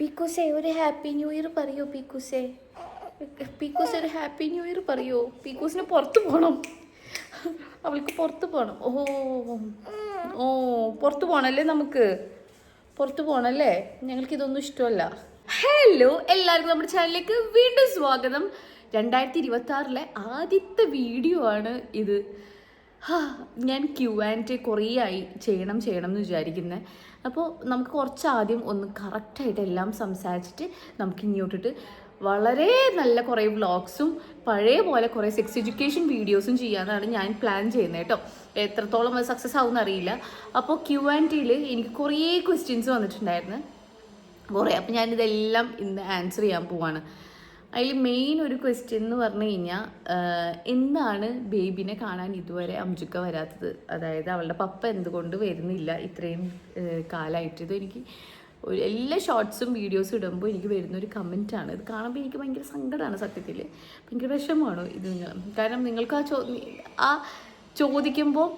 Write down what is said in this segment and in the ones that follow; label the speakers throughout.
Speaker 1: പീക്കൂസേ ഒരു happy new year പറയോ പീക്കൂസേ? പീക്കൂസ് ഒരു ഹാപ്പി ന്യൂ ഇയർ പറയോ? പീക്കൂസിന് പുറത്ത് പോകണം അവൾക്ക് പുറത്ത് പോകണം ഓ ഓ പുറത്ത് പോകണല്ലേ നമുക്ക്? പുറത്ത് പോകണല്ലേ ഞങ്ങൾക്ക് ഇതൊന്നും ഇഷ്ടമല്ല. ഹലോ എല്ലാവർക്കും നമ്മുടെ ചാനലിലേക്ക് വീണ്ടും സ്വാഗതം. രണ്ടായിരത്തി ഇരുപത്തി ആറിലെ ആദ്യത്തെ വീഡിയോ ആണ് ഇത്. ഞാൻ ക്യൂ ആൻഡ് കുറേ ആയി ചെയ്യണം ചെയ്യണം എന്ന് വിചാരിക്കുന്നത് അപ്പോൾ നമുക്ക് കുറച്ച് ആദ്യം ഒന്ന് കറക്റ്റായിട്ട് എല്ലാം സംസാരിച്ചിട്ട് നമുക്ക് ഇങ്ങോട്ടിട്ട് വളരെ നല്ല കുറേ വ്ളോഗ്സും പഴയ പോലെ കുറേ സെക്സ് എഡ്യൂക്കേഷൻ വീഡിയോസും ചെയ്യാനാണ് ഞാൻ പ്ലാൻ ചെയ്യുന്നത് കേട്ടോ എത്രത്തോളം അത് സക്സസ് ആവും അറിയില്ല അപ്പോൾ ക്യൂ ആൻഡ് ടിയിൽ എനിക്ക് കുറേ ക്വസ്റ്റ്യൻസ് വന്നിട്ടുണ്ടായിരുന്നു. കുറേ അപ്പം ഞാനിതെല്ലാം ഇന്ന് ആൻസർ ചെയ്യാൻ പോവാണ്. അതിൽ മെയിൻ ഒരു ക്വസ്റ്റ്യൻ എന്ന് പറഞ്ഞു കഴിഞ്ഞാൽ എന്താണ് ബേബിനെ കാണാൻ ഇതുവരെ അംജുക്ക വരാത്തത്? അതായത് അവളുടെ പപ്പ എന്തുകൊണ്ട് വരുന്നില്ല ഇത്രയും കാലമായിട്ട് ഇത് എനിക്ക് എല്ലാ ഷോർട്സും വീഡിയോസും ഇടുമ്പോൾ എനിക്ക് വരുന്ന ഒരു കമന്റാണ് ഇത് കാണുമ്പോൾ എനിക്ക് ഭയങ്കര സങ്കടമാണ് സത്യത്തിൽ ഭയങ്കര വിഷമമാണ് ഇത് നിങ്ങൾ. കാരണം നിങ്ങൾക്ക് ആ ചോ ആ ചോദിക്കുമ്പോൾ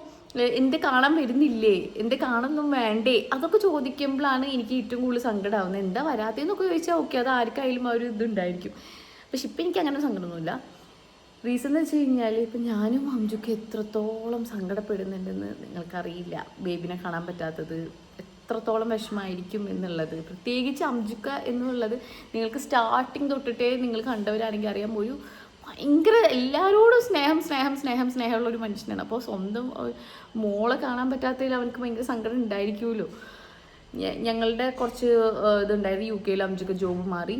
Speaker 1: എന്ത് കാണാൻ വരുന്നില്ലേ? എന്ത് കാണൊന്നും വേണ്ടേ? അതൊക്കെ ചോദിക്കുമ്പോഴാണ് എനിക്ക് ഏറ്റവും കൂടുതൽ സങ്കടമാവുന്നത് എന്താ വരാത്തതെന്നൊക്കെ ചോദിച്ചാൽ ഓക്കെ അത് ആർക്കായാലും ആ ഒരു ഇതുണ്ടായിരിക്കും പക്ഷെ ഇപ്പം എനിക്ക് അങ്ങനെ സങ്കടമൊന്നുമില്ല. റീസൺ എന്ന് വെച്ച് കഴിഞ്ഞാൽ ഇപ്പം ഞാനും അംജുക്ക് എത്രത്തോളം സങ്കടപ്പെടുന്നുണ്ടെന്ന് നിങ്ങൾക്കറിയില്ല. ബേബിനെ കാണാൻ പറ്റാത്തത് എത്രത്തോളം വിഷമായിരിക്കും എന്നുള്ളത്. പ്രത്യേകിച്ച് അംജുക്ക എന്നുള്ളത് നിങ്ങൾക്ക് സ്റ്റാർട്ടിങ് തൊട്ടിട്ടേ നിങ്ങൾ കണ്ടവരാണെങ്കിൽ അറിയാം ഒരു ഭയങ്കര എല്ലാവരോടും സ്നേഹം സ്നേഹം സ്നേഹം സ്നേഹമുള്ള ഒരു മനുഷ്യനാണ്. അപ്പോൾ സ്വന്തം മോളെ കാണാൻ പറ്റാത്തതിൽ അവനക്ക് ഭയങ്കര സങ്കടം ഉണ്ടായിരിക്കുമല്ലോ. ഞങ്ങളുടെ കുറച്ച് ഇതുണ്ടായിരുന്നു. യു കെയിൽ അംജുക്ക് ജോബ് മാറി.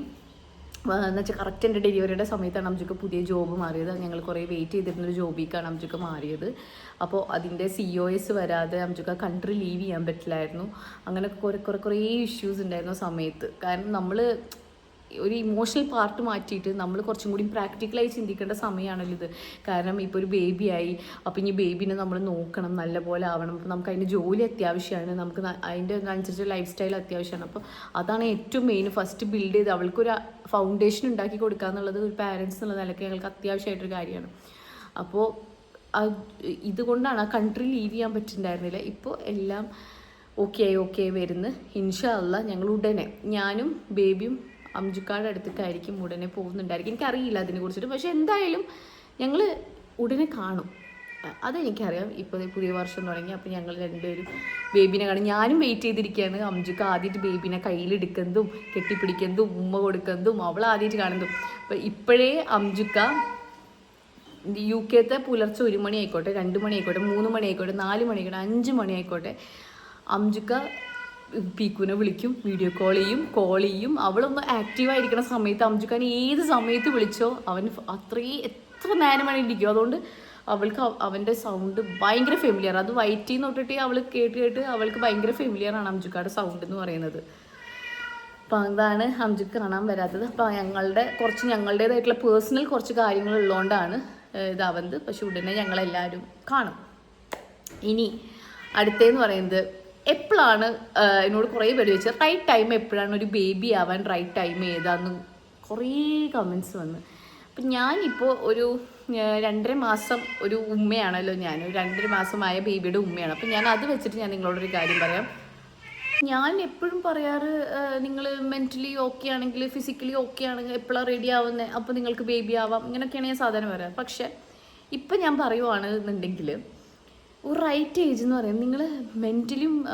Speaker 1: എന്ന് വെച്ചാൽ കറക്റ്റ് എന്റെ ഡെലിവറിയുടെ സമയത്താണ് അംജുക്ക് പുതിയ ജോബ് മാറിയത്. ഞങ്ങൾ കുറേ വെയിറ്റ് ചെയ്തിരുന്നൊരു ജോബിക്കാണ് അംജുക്ക് മാറിയത്. അപ്പോൾ അതിന്റെ സി ഒ എസ് വരാതെ അംജുക്ക കൺട്രി ലീവ് ചെയ്യാൻ പറ്റില്ലായിരുന്നു. അങ്ങനെ കുറേ കുറേ കുറേ ഇഷ്യൂസ് ഉണ്ടായിരുന്നു സമയത്ത്. കാരണം നമ്മൾ ഒരു ഇമോഷണൽ പാർട്ട് മാറ്റിയിട്ട് നമ്മൾ കുറച്ചും കൂടി പ്രാക്ടിക്കലായി ചിന്തിക്കേണ്ട സമയമാണല്ലോ ഇത്. കാരണം ഇപ്പോൾ ഒരു ബേബിയായി അപ്പോൾ ഇനി ബേബിനെ നമ്മൾ നോക്കണം നല്ലപോലെ ആവണം. നമുക്ക് അതിന്റെ ജോലി അത്യാവശ്യമാണ്. നമുക്ക് അതിന്റെ അനുസരിച്ച് ലൈഫ് സ്റ്റൈൽ അത്യാവശ്യമാണ്. അപ്പോൾ അതാണ് ഏറ്റവും മെയിൻ ഫസ്റ്റ് ബിൽഡ് ചെയ്ത് അവൾക്കൊരു ഫൗണ്ടേഷൻ ഉണ്ടാക്കി കൊടുക്കുക എന്നുള്ളത് ഒരു പാരൻസ് എന്നുള്ള നിലയ്ക്ക് ഞങ്ങൾക്ക് അത്യാവശ്യമായിട്ടൊരു കാര്യമാണ്. അപ്പോൾ ഇതുകൊണ്ടാണ് ആ കൺട്രി ലീവ് ചെയ്യാൻ പറ്റുന്നുണ്ടായിരുന്നില്ല ഇപ്പോൾ എല്ലാം ഓക്കെ ആയി ഓക്കെ ആയി വരുന്നു. ഇൻഷാ അല്ല ഞങ്ങൾ ഉടനെ ഞാനും ബേബിയും അംജുക്കാട് അടുത്തേക്കായിരിക്കും ഉടനെ പോകുന്നുണ്ടായിരിക്കും. എനിക്കറിയില്ല അതിനെ കുറിച്ചിട്ട് പക്ഷെ എന്തായാലും ഞങ്ങൾ ഉടനെ കാണും. അതെനിക്കറിയാം. ഇപ്പോൾ പുതിയ വർഷം തുടങ്ങി അപ്പോൾ ഞങ്ങൾ രണ്ടുപേരും ബേബിനെ കാണും. ഞാനും വെയിറ്റ് ചെയ്തിരിക്കുകയാണ്. അംജുക്ക ആദ്യമായിട്ട് ബേബിനെ കയ്യിലെടുക്കുന്നതും കെട്ടിപ്പിടിക്കുന്നതും ഉമ്മ കൊടുക്കുന്നതും അവൾ ആദ്യമായിട്ട് കാണുന്നതും. അപ്പോൾ ഇപ്പോഴേ അംജുക്ക യു കെത്തെ പുലർച്ചെ ഒരു മണി ആയിക്കോട്ടെ രണ്ട് മണി ആയിക്കോട്ടെ മൂന്ന് മണി ആയിക്കോട്ടെ നാല് മണി ആയിക്കോട്ടെ അഞ്ച് മണി ആയിക്കോട്ടെ അംജുക്ക പീക്കുനെ വിളിക്കും വീഡിയോ കോൾ ചെയ്യും കോൾ ചെയ്യും. അവളൊന്ന് ആക്റ്റീവായിരിക്കുന്ന സമയത്ത് അംജുക്കാൻ ഏത് സമയത്ത് വിളിച്ചോ അവൻ അത്രയും എത്ര നേരം വേണമെങ്കിൽ അതുകൊണ്ട് അവൾക്ക് അവ- അവന്റെ സൗണ്ട് ഭയങ്കര ഫെമിലിയർ അത് വയറ്റിൽ നിന്ന് തൊട്ടിട്ട് അവൾ കേട്ട് കേട്ട് അവൾക്ക് ഭയങ്കര ഫെമിലിയറാണ് ആണ് അംജുക്കയുടെ സൗണ്ട് എന്ന് പറയുന്നത്. അപ്പം അതാണ് അംജുക്ക് കാണാൻ വരാത്തത്. അപ്പം ഞങ്ങളുടെ കുറച്ച് ഞങ്ങളുടേതായിട്ടുള്ള പേഴ്സണൽ കുറച്ച് കാര്യങ്ങൾ ഉള്ളതുകൊണ്ടാണ് ഇതാവുന്നത് പക്ഷെ ഉടനെ ഞങ്ങളെല്ലാവരും കാണും. ഇനി അടുത്തേന്ന് പറയുന്നത് എപ്പോഴാണ് എന്നോട് കുറേ പേര് ചോദിച്ചത് റൈറ്റ് ടൈം എപ്പോഴാണ് ഒരു ബേബി ആവാൻ റൈറ്റ് ടൈം ഏതാന്ന്? കുറേ കമൻസ് വന്ന്. അപ്പം ഞാനിപ്പോൾ ഒരു രണ്ടര മാസം ഒരു ഉമ്മയാണല്ലോ ഞാൻ ഒരു രണ്ടര മാസമായ ബേബിയുടെ ഉമ്മയാണ്. അപ്പം ഞാൻ അത് വെച്ചിട്ട് ഞാൻ നിങ്ങളോടൊരു കാര്യം പറയാം. ഞാൻ എപ്പോഴും പറയാറ് നിങ്ങൾ മെന്റലി ഓക്കെ ആണെങ്കിൽ ഫിസിക്കലി ഓക്കെ ആണെങ്കിൽ എപ്പോഴാണ് റെഡി ആവുന്നത് അപ്പോൾ നിങ്ങൾക്ക് ബേബി ആവാം. ഇങ്ങനെയൊക്കെയാണ് ഞാൻ സാധാരണ പറയാറ്. പക്ഷേ ഇപ്പം ഞാൻ പറയുവാണ് എന്നുണ്ടെങ്കിൽ ഒരു റൈറ്റ് ഏജ് എന്ന് പറയുന്നത് നിങ്ങൾ മെന്റലിയും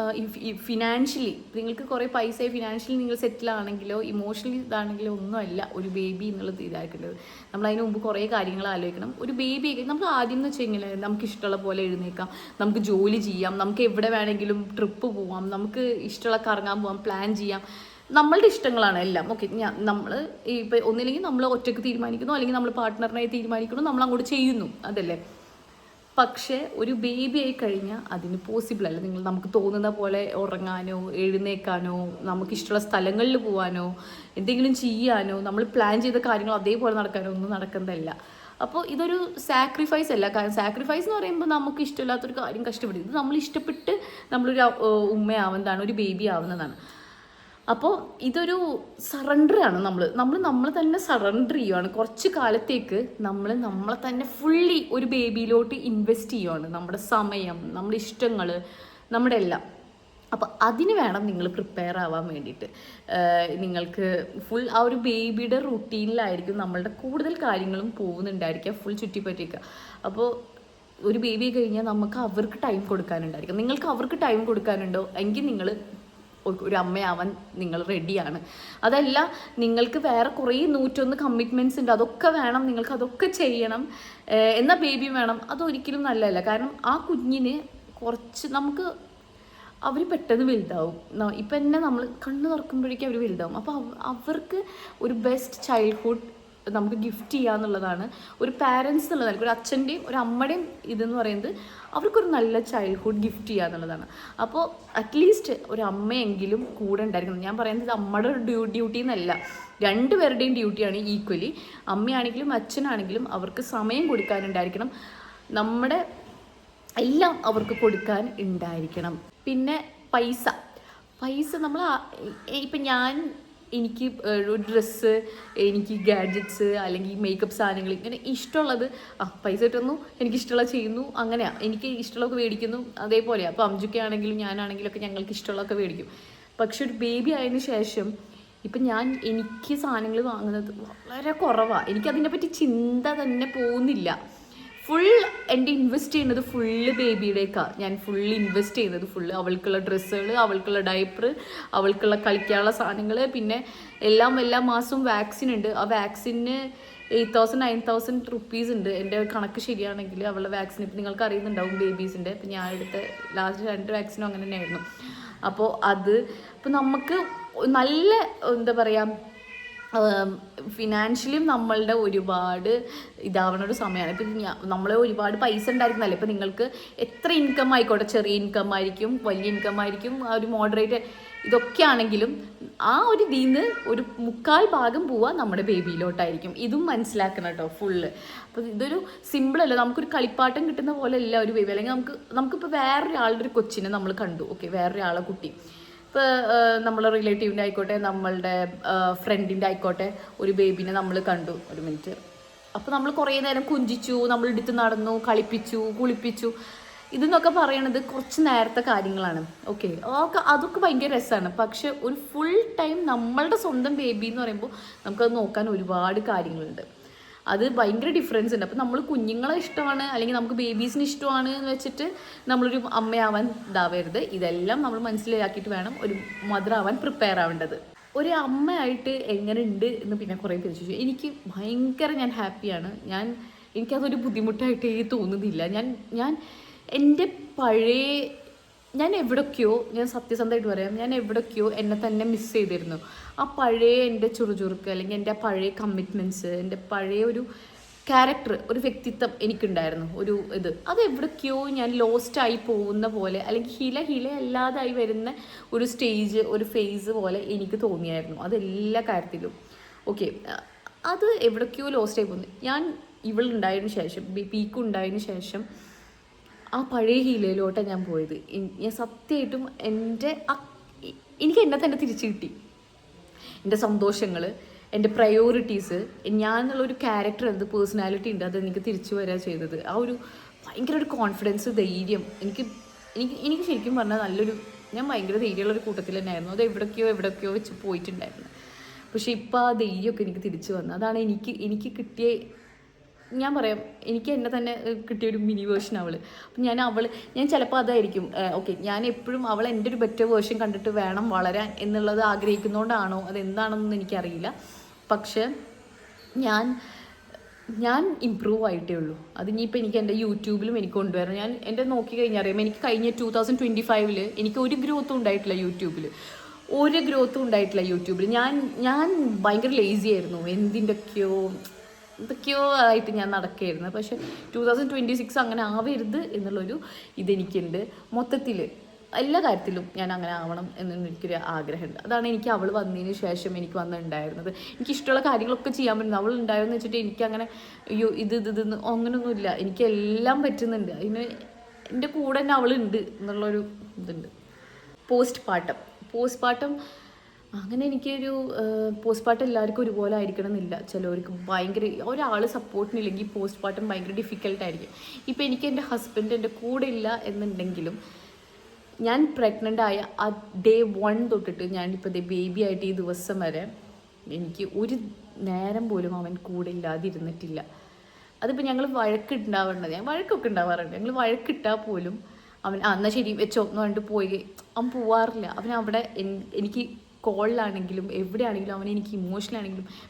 Speaker 1: ഫിനാൻഷ്യലി നിങ്ങൾക്ക് കുറേ പൈസ ഫിനാൻഷ്യലി നിങ്ങൾ സെറ്റിൽ ആണെങ്കിലോ ഇമോഷണലി ഇതാണെങ്കിലോ ഒന്നുമല്ല ഒരു ബേബി എന്നുള്ളത് ഇതാക്കേണ്ടത്. നമ്മൾ അതിന് മുമ്പ് കുറേ കാര്യങ്ങൾ ആലോചിക്കണം. ഒരു ബേബി നമുക്ക് ആദ്യം എന്ന് വെച്ച് കഴിഞ്ഞാൽ നമുക്ക് ഇഷ്ടമുള്ള പോലെ എഴുന്നേക്കാം നമുക്ക് ജോലി ചെയ്യാം. നമുക്ക് എവിടെ വേണമെങ്കിലും ട്രിപ്പ് പോവാം. നമുക്ക് ഇഷ്ടമുള്ള കറങ്ങാൻ പോവാം. പ്ലാൻ ചെയ്യാം. നമ്മളുടെ ഇഷ്ടങ്ങളാണ് എല്ലാം. ഓക്കെ ഞാൻ നമ്മൾ ഇപ്പം ഒന്നില്ലെങ്കിൽ നമ്മൾ ഒറ്റയ്ക്ക് തീരുമാനിക്കുന്നു. അല്ലെങ്കിൽ നമ്മൾ പാർട്ട്ണറിനായി തീരുമാനിക്കുന്നു. നമ്മൾ അങ്ങോട്ട് ചെയ്യുന്നു. അതല്ലേ? പക്ഷേ ഒരു ബേബി ആയി കഴിഞ്ഞാൽ അതിന് പോസിബിൾ അല്ല. നിങ്ങൾ നമുക്ക് തോന്നുന്ന പോലെ ഉറങ്ങാനോ എഴുന്നേക്കാനോ നമുക്കിഷ്ടമുള്ള സ്ഥലങ്ങളിൽ പോകാനോ എന്തെങ്കിലും ചെയ്യാനോ നമ്മൾ പ്ലാൻ ചെയ്ത കാര്യങ്ങൾ അതേപോലെ നടക്കാനോ ഒന്നും നടക്കുന്നതല്ല. അപ്പോൾ ഇതൊരു സാക്രിഫൈസ് അല്ല. കാരണം സാക്രിഫൈസ് എന്ന് പറയുമ്പോൾ നമുക്ക് ഇഷ്ടമില്ലാത്തൊരു കാര്യം കഷ്ടപ്പെടും. ഇത് നമ്മൾ ഇഷ്ടപ്പെട്ട് നമ്മളൊരു ഉമ്മയാവുന്നതാണ് ഒരു ബേബി ആവുന്നതാണ്. അപ്പോൾ ഇതൊരു സറണ്ടർ ആണ് നമ്മൾ നമ്മൾ നമ്മൾ തന്നെ സറണ്ടർ ചെയ്യുവാണ്. കുറച്ച് കാലത്തേക്ക് നമ്മൾ നമ്മളെ തന്നെ ഫുള്ളി ഒരു ബേബിയിലോട്ട് ഇൻവെസ്റ്റ് ചെയ്യുവാണ്. നമ്മുടെ സമയം നമ്മുടെ ഇഷ്ടങ്ങൾ നമ്മുടെ എല്ലാം. അപ്പോൾ അതിന് വേണം നിങ്ങൾ പ്രിപ്പയർ ആവാൻ വേണ്ടിയിട്ട്. നിങ്ങൾക്ക് ഫുൾ ആ ഒരു ബേബിയുടെ റുട്ടീനിലായിരിക്കും നമ്മളുടെ കൂടുതൽ കാര്യങ്ങളും പോകുന്നുണ്ടായിരിക്കുക ഫുൾ ചുറ്റിപ്പറ്റിക്കുക അപ്പോൾ ഒരു ബേബി കഴിഞ്ഞാൽ നമുക്ക് അവർക്ക് ടൈം കൊടുക്കാനുണ്ടായിരിക്കും. നിങ്ങൾക്ക് അവർക്ക് ടൈം കൊടുക്കാനുണ്ടോ? എങ്കിൽ നിങ്ങൾ ഒരു അമ്മയാവാൻ നിങ്ങൾ റെഡിയാണ് അതല്ല നിങ്ങൾക്ക് വേറെ കുറേ നൂറ്റൊന്ന് കമ്മിറ്റ്മെന്റ്സ് ഉണ്ട്. അതൊക്കെ വേണം നിങ്ങൾക്ക് അതൊക്കെ ചെയ്യണം. എന്നാൽ ബേബി വേണം. അതൊരിക്കലും നല്ലതല്ല. കാരണം ആ കുഞ്ഞിന് കുറച്ച് നമുക്ക് അവർ പെട്ടെന്ന് വലുതാവും. ഇപ്പം തന്നെ നമ്മൾ കണ്ണ് തുറക്കുമ്പോഴേക്കും അവർ വലുതാവും. അപ്പോൾ അവർക്ക് ഒരു ബെസ്റ്റ് ചൈൽഡ്ഹുഡ് നമുക്ക് ഗിഫ്റ്റ് ചെയ്യുക എന്നുള്ളതാണ്. ഒരു പാരൻസ് എന്നുള്ളതാണ് ഒരു അച്ഛന്റെയും ഒരു അമ്മയുടെയും ഇതെന്ന് പറയുന്നത് അവർക്കൊരു നല്ല ചൈൽഡ്ഹുഡ് ഗിഫ്റ്റ് ചെയ്യുക എന്നുള്ളതാണ്. അപ്പോൾ അറ്റ്ലീസ്റ്റ് ഒരു അമ്മയെങ്കിലും കൂടെ ഉണ്ടായിരിക്കണം. ഞാൻ പറയുന്നത് അമ്മയുടെ ഡ്യൂ ഡ്യൂട്ടി എന്നല്ല. രണ്ടുപേരുടെയും ഡ്യൂട്ടിയാണ് ഈക്വലി അമ്മയാണെങ്കിലും അച്ഛനാണെങ്കിലും അവർക്ക് സമയം കൊടുക്കാനുണ്ടായിരിക്കണം നമ്മുടെ എല്ലാം അവർക്ക് കൊടുക്കാൻ ഉണ്ടായിരിക്കണം. പിന്നെ പൈസ. പൈസ നമ്മൾ ഇപ്പം ഞാൻ എനിക്ക് ഡ്രസ്സ് എനിക്ക് ഗാഡ്ജറ്റ്സ് അല്ലെങ്കിൽ മേക്കപ്പ് സാധനങ്ങൾ ഇങ്ങനെ ഇഷ്ടമുള്ളത് ആ പൈസ കിട്ടുന്നു എനിക്ക് ഇഷ്ടമുള്ള ചെയ്യുന്നു അങ്ങനെയാണ് എനിക്ക് ഇഷ്ടമുള്ളതൊക്കെ മേടിക്കുന്നു അതേപോലെ അപ്പോൾ അംജുക്കെ ആണെങ്കിലും ഞാനാണെങ്കിലും ഒക്കെ ഞങ്ങൾക്ക് ഇഷ്ടമുള്ളതൊക്കെ മേടിക്കും. പക്ഷെ ഒരു ബേബി ആയതിനു ശേഷം ഇപ്പം ഞാൻ എനിക്ക് സാധനങ്ങൾ വാങ്ങുന്നത് വളരെ കുറവാണ് എനിക്കതിനെപ്പറ്റി ചിന്ത തന്നെ പോകുന്നില്ല. ഫുൾ എന്റെ ഇൻവെസ്റ്റ് ചെയ്യുന്നത് ഫുള്ള് ബേബിയുടേക്കാണ് ഞാൻ ഫുൾ ഇൻവെസ്റ്റ് ചെയ്യുന്നത് ഫുള്ള് അവൾക്കുള്ള ഡ്രസ്സുകൾ അവൾക്കുള്ള ഡയപ്പർ അവൾക്കുള്ള കളിക്കാനുള്ള സാധനങ്ങൾ പിന്നെ എല്ലാം എല്ലാ മാസവും വാക്സിൻ ഉണ്ട്. ആ വാക്സിന് eight thousand nine thousand rupees ഉണ്ട്. എന്റെ കണക്ക് ശരിയാണെങ്കിൽ അവളുടെ വാക്സിൻ ഇപ്പം നിങ്ങൾക്ക് അറിയുന്നുണ്ടാവും ബേബീസിന്റെ ഇപ്പം ഞാൻ എടുത്ത ലാസ്റ്റ് രണ്ട് വാക്സിനും അങ്ങനെ തന്നെയായിരുന്നു അപ്പോൾ അത് ഇപ്പം നമുക്ക് നല്ല എന്താ പറയുക ഫിനാൻഷ്യലിയും നമ്മളുടെ ഒരുപാട് ഇതാവണ ഒരു സമയമാണ് ഇപ്പം നമ്മൾ ഒരുപാട് പൈസ ഉണ്ടായിരുന്നല്ലേ? ഇപ്പം നിങ്ങൾക്ക് എത്ര ഇൻകം ആയിക്കോട്ടെ? ചെറിയ ഇൻകം ആയിരിക്കും വലിയ ഇൻകം ആയിരിക്കും ആ ഒരു മോഡറേറ്റ് ഇതൊക്കെ ആണെങ്കിലും ആ ഒരു ഇതിന്ന് ഒരു മുക്കാൽ ഭാഗം പോവാ നമ്മുടെ ബേബിയിലോട്ടായിരിക്കും ഇതും മനസ്സിലാക്കണം കേട്ടോ ഫുള്ള് അപ്പോൾ ഇതൊരു സിമ്പിളല്ല നമുക്കൊരു കളിപ്പാട്ടം കിട്ടുന്ന പോലെ അല്ല ഒരു ബേബി അല്ലെങ്കിൽ നമുക്ക് നമുക്കിപ്പോൾ വേറൊരാളുടെ ഒരു കൊച്ചിനെ നമ്മൾ കണ്ടു. ഓക്കെ വേറൊരാളെ കുട്ടി. ഇപ്പോൾ നമ്മളെ റിലേറ്റീവിന്റെ ആയിക്കോട്ടെ നമ്മളുടെ ഫ്രണ്ടിന്റെ ആയിക്കോട്ടെ ഒരു ബേബിനെ നമ്മൾ കണ്ടു ഒരു മിനിറ്റ് അപ്പോൾ നമ്മൾ കുറേ നേരം കുഞ്ചിച്ചു നമ്മൾ എടുത്ത് നടന്നു കളിപ്പിച്ചു കുളിപ്പിച്ചു. ഇതെന്നൊക്കെ പറയണത് കുറച്ച് നേരത്തെ കാര്യങ്ങളാണ്. ഓക്കെ അതൊക്കെ അതൊക്കെ ഭയങ്കര രസമാണ് പക്ഷെ ഒരു ഫുൾ ടൈം നമ്മളുടെ സ്വന്തം ബേബി എന്ന് പറയുമ്പോൾ നമുക്കത് നോക്കാൻ ഒരുപാട് കാര്യങ്ങളുണ്ട്. അത് ഭയങ്കര ഡിഫറൻസ് ഉണ്ട്. അപ്പോൾ നമ്മൾ കുഞ്ഞുങ്ങളെ ഇഷ്ടമാണ് അല്ലെങ്കിൽ നമുക്ക് ബേബീസിന് ഇഷ്ടമാണ് എന്ന് വെച്ചിട്ട് നമ്മളൊരു അമ്മയാവാൻ ഇതാവരുത്. ഇതെല്ലാം നമ്മൾ മനസ്സിലാക്കിയിട്ട് വേണം ഒരു മദർ ആവാൻ പ്രിപ്പയർ ആവേണ്ടത്. ഒരു അമ്മയായിട്ട് എങ്ങനെ ഉണ്ട് എന്ന് പിന്നെ കുറേ പേര് ചോദിച്ചു. എനിക്ക് ഭയങ്കര ഞാൻ ഹാപ്പിയാണ് ഞാൻ എനിക്കതൊരു ബുദ്ധിമുട്ടായിട്ടേ തോന്നുന്നില്ല. ഞാൻ ഞാൻ എന്റെ പഴയ ഞാൻ എവിടൊക്കെയോ ഞാൻ സത്യസന്ധമായിട്ട് പറയാം ഞാൻ എവിടൊക്കെയോ എന്നെ തന്നെ മിസ് ചെയ്തിരുന്നു. ആ പഴയ എന്റെ ചുറുചുറുക്ക് അല്ലെങ്കിൽ എന്റെ പഴയ കമ്മിറ്റ്മെന്റ്സ് എന്റെ പഴയ ഒരു ക്യാരക്ടർ ഒരു വ്യക്തിത്വം എനിക്കുണ്ടായിരുന്നു. ഒരു ഇത്. അത് എവിടേക്കോ ഞാൻ ലോസ്റ്റ് ആയി പോകുന്ന പോലെ അല്ലെങ്കിൽ ഹില ഹില അല്ലാതായി വരുന്ന ഒരു സ്റ്റേജ് ഒരു ഫേസ് പോലെ എനിക്ക് തോന്നിയായിരുന്നു. അതെല്ലാ കാര്യത്തിലും. ഓക്കെ അത് എവിടേക്കോ ലോസ്റ്റ് ആയി പോകുന്നു ഞാൻ ഇവളുണ്ടായതിനു ശേഷം പീക്ക് ഉണ്ടായതിനു ശേഷം ആ പഴയ ഹീലയിലോട്ടാണ് ഞാൻ പോയത്. ഞാൻ സത്യമായിട്ടും എന്റെ എനിക്ക് എന്നെ തന്നെ തിരിച്ചു കിട്ടി. എന്റെ സന്തോഷങ്ങൾ എന്റെ പ്രയോറിറ്റീസ് ഞാൻ എന്നുള്ളൊരു ക്യാരക്ടർ എന്ത് പേഴ്സണാലിറ്റി ഉണ്ട് അത് എനിക്ക് തിരിച്ചു വരിക ചെയ്തത്. ആ ഒരു ഭയങ്കര ഒരു കോൺഫിഡൻസ് ധൈര്യം എനിക്ക് എനിക്ക് എനിക്ക് ശരിക്കും പറഞ്ഞാൽ നല്ലൊരു ഞാൻ ഭയങ്കര ധൈര്യമുള്ള ഒരു കൂട്ടത്തിൽ തന്നെയായിരുന്നു. അത് എവിടേക്കോ എവിടേക്കോ വെച്ച് പോയിട്ടുണ്ടായിരുന്നു. പക്ഷേ ഇപ്പോൾ ആ ധൈര്യമൊക്കെ എനിക്ക് തിരിച്ചു വന്നു. അതാണ് എനിക്ക് എനിക്ക് കിട്ടിയ ഞാൻ പറയാം എനിക്ക് എന്നെ തന്നെ കിട്ടിയ ഒരു മിനി വേർഷൻ അവൾ. അപ്പം ഞാൻ അവൾ ഞാൻ ചിലപ്പോൾ അതായിരിക്കും ഓക്കെ ഞാൻ എപ്പോഴും അവൾ എന്റെ ഒരു ബെറ്റർ വേർഷൻ കണ്ടിട്ട് വേണം വളരാൻ എന്നുള്ളത് ആഗ്രഹിക്കുന്നതുകൊണ്ടാണോ അതെന്താണെന്നൊന്നും എനിക്കറിയില്ല. പക്ഷെ ഞാൻ ഞാൻ ഇമ്പ്രൂവ് ആയിട്ടേ ഉള്ളൂ. അത് ഇനിയിപ്പോൾ എനിക്ക് എന്റെ യൂട്യൂബിലും എനിക്ക് കൊണ്ടുവരണം. ഞാൻ എന്റെ നോക്കി കഴിഞ്ഞാൽ അറിയാം എനിക്ക് കഴിഞ്ഞ ടൂ തൗസൻഡ് ട്വന്റി ഫൈവിൽ എനിക്ക് ഒരു ഗ്രോത്തും ഉണ്ടായിട്ടില്ല യൂട്യൂബിൽ ഒരു ഗ്രോത്തും ഉണ്ടായിട്ടില്ല യൂട്യൂബിൽ ഞാൻ ഞാൻ ഭയങ്കര ലേസി ആയിരുന്നു. എന്തിന്റെയൊക്കെയോ എന്തൊക്കെയോ ആയിട്ട് ഞാൻ നടക്കുകയായിരുന്നു. പക്ഷെ ടൂ തൗസൻഡ് ട്വന്റി സിക്സ് അങ്ങനെ ആവരുത് എന്നുള്ളൊരു ഇതെനിക്കുണ്ട്. മൊത്തത്തിൽ എല്ലാ കാര്യത്തിലും ഞാൻ അങ്ങനെ ആവണം എന്ന് എനിക്കൊരു ആഗ്രഹമുണ്ട്. അതാണ് എനിക്ക് അവൾ വന്നതിന് ശേഷം എനിക്ക് വന്നിട്ടുണ്ടായിരുന്നത്. എനിക്ക് ഇഷ്ടമുള്ള കാര്യങ്ങളൊക്കെ ചെയ്യാൻ പറ്റുന്നു അവൾ ഉണ്ടായെന്ന് വെച്ചിട്ട് എനിക്ക് അങ്ങനെ അയ്യോ ഇത് ഇത് ഇതെന്ന് അങ്ങനെയൊന്നുമില്ല എനിക്ക് എല്ലാം പറ്റുന്നുണ്ട്. അതിന് എന്റെ കൂടെ തന്നെ അവളുണ്ട് എന്നുള്ളൊരു ഇതുണ്ട്. പോസ്റ്റ് പാട്ടം പോസ്റ്റ് പാർട്ടം അങ്ങനെ എനിക്കൊരു പോസ്റ്റ് പാർട്ട് എല്ലാവർക്കും ഒരുപോലെ ആയിരിക്കണം എന്നില്ല ചിലവർക്ക് ഭയങ്കര ഒരാൾ സപ്പോർട്ടിനില്ലെങ്കിൽ പോസ്റ്റ് പാർട്ടം ഭയങ്കര ഡിഫിക്കൽട്ടായിരിക്കും ഇപ്പം എനിക്ക് എന്റെ ഹസ്ബൻഡ് എന്റെ കൂടെ ഇല്ല എന്നുണ്ടെങ്കിലും ഞാൻ പ്രഗ്നന്റ് ആയ ആ ഡേ വൺ തൊട്ടിട്ട് ഞാനിപ്പോൾ ബേബി ആയിട്ട് ഈ ദിവസം വരെ എനിക്ക് ഒരു നേരം പോലും അവൻ കൂടെ ഇല്ലാതിരുന്നിട്ടില്ല. അതിപ്പോൾ ഞങ്ങൾ വഴക്കുണ്ടാവേണ്ടത് ഞാൻ വഴക്കൊക്കെ ഉണ്ടാവാറുണ്ട്. ഞങ്ങൾ വഴക്കിട്ടാൽ പോലും അവൻ എന്നാൽ ശരി വെച്ചോ എന്ന് പറഞ്ഞിട്ട് പോയി. അവൻ പോവാറില്ല. അവൻ അവിടെ എനിക്ക് കോളിലാണെങ്കിലും എവിടെയാണെങ്കിലും അവൻ എനിക്ക്